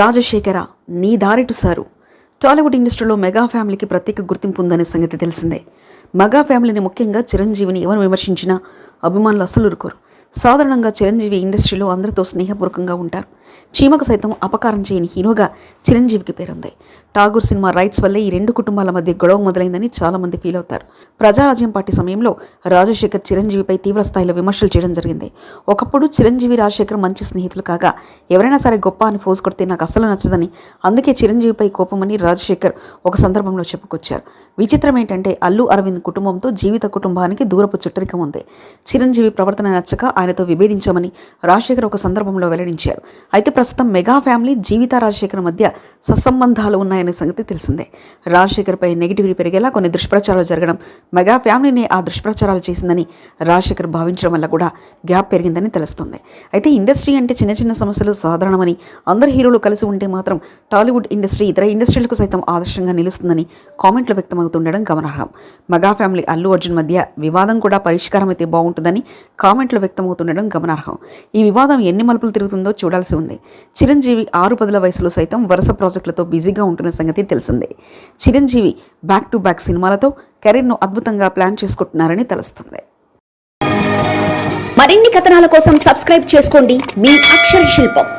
రాజశేఖర నీ దారిటు సారు. టాలీవుడ్ ఇండస్ట్రీలో మెగా ఫ్యామిలీకి ప్రత్యేక గుర్తింపు ఉందనే సంగతి తెలిసిందే. మెగా ఫ్యామిలీని ముఖ్యంగా చిరంజీవిని ఎవరు విమర్శించినా అభిమానులు అస్సలు ఉరుకోరు సాధారణంగా చిరంజీవి ఇండస్ట్రీలో అందరితో స్నేహపూర్వకంగా ఉంటారు. చీమకు సైతం అపకారం చేయని హీరోగా చిరంజీవికి పేరుంది. ఠాగూర్ సినిమా రైట్స్ వల్లే ఈ రెండు కుటుంబాల మధ్య గొడవ మొదలైందని చాలా మంది ఫీల్ అవుతారు. ప్రజారాజ్యం పార్టీ సమయంలో రాజశేఖర్ చిరంజీవిపై తీవ్ర స్థాయిలో విమర్శలు చేయడం జరిగింది. ఒకప్పుడు చిరంజీవి రాజశేఖర్ మంచి స్నేహితులు కాగా ఎవరైనా సరే గొప్ప అని ఫోజ్ కొడితే నాకు అస్సలు నచ్చదని అందుకే చిరంజీవిపై కోపమని రాజశేఖర్ ఒక సందర్భంలో చెప్పుకొచ్చారు. విచిత్రం ఏంటంటే అల్లు అరవింద్ కుటుంబంతో జీవిత కుటుంబానికి దూరపు చుట్టరికం ఉంది. చిరంజీవి ప్రవర్తన నచ్చక ఆయనతో విభేదించామని రాజశేఖర్ ఒక సందర్భంలో వెల్లడించారు. అయితే ప్రస్తుతం మెగా ఫ్యామిలీ జీవిత రాజశేఖర్ మధ్య సత్సంబంధాలు ఉన్నాయనే సంగతి తెలిసిందే. రాజశేఖర్పై నెగిటివిటీ పెరిగేలా కొన్ని దుష్ప్రచారాలు జరగడం మెగా ఫ్యామిలీని ఆ దుష్ప్రచారాలు చేసిందని రాజశేఖర్ భావించడం వల్ల కూడా గ్యాప్ పెరిగిందని తెలుస్తుంది. అయితే ఇండస్ట్రీ అంటే చిన్న చిన్న సమస్యలు సాధారణమని అందరు హీరోలు కలిసి ఉంటే మాత్రం టాలీవుడ్ ఇండస్ట్రీ ఇతర ఇండస్ట్రీలకు సైతం ఆదర్శంగా నిలుస్తుందని కామెంట్లు వ్యక్తమవుతుండడం గమనార్హం. మెగా ఫ్యామిలీ అల్లు అర్జున్ మధ్య వివాదం కూడా పరిష్కారం అయితే బాగుంటుందని కామెంట్లు వ్యక్తమవుతుండడం గమనార్హం. ఈ వివాదం ఎన్ని మలుపులు తిరుగుతుందో చూడాల్సి ఉంది. చిరంజీవి ఆరు పదుల వయసులో సైతం వరుస ప్రాజెక్టులతో బిజీగా ఉంటున్న సంగతి తెలిసిందే. చిరంజీవి బ్యాక్ టు బ్యాక్ సినిమాలతో కెరీర్ను అద్భుతంగా ప్లాన్ చేసుకుంటున్నారని తెలుస్తుంది. మరిన్ని కథనాల కోసం సబ్స్క్రైబ్ చేసుకోండి. మీ అక్షర శిల్పం.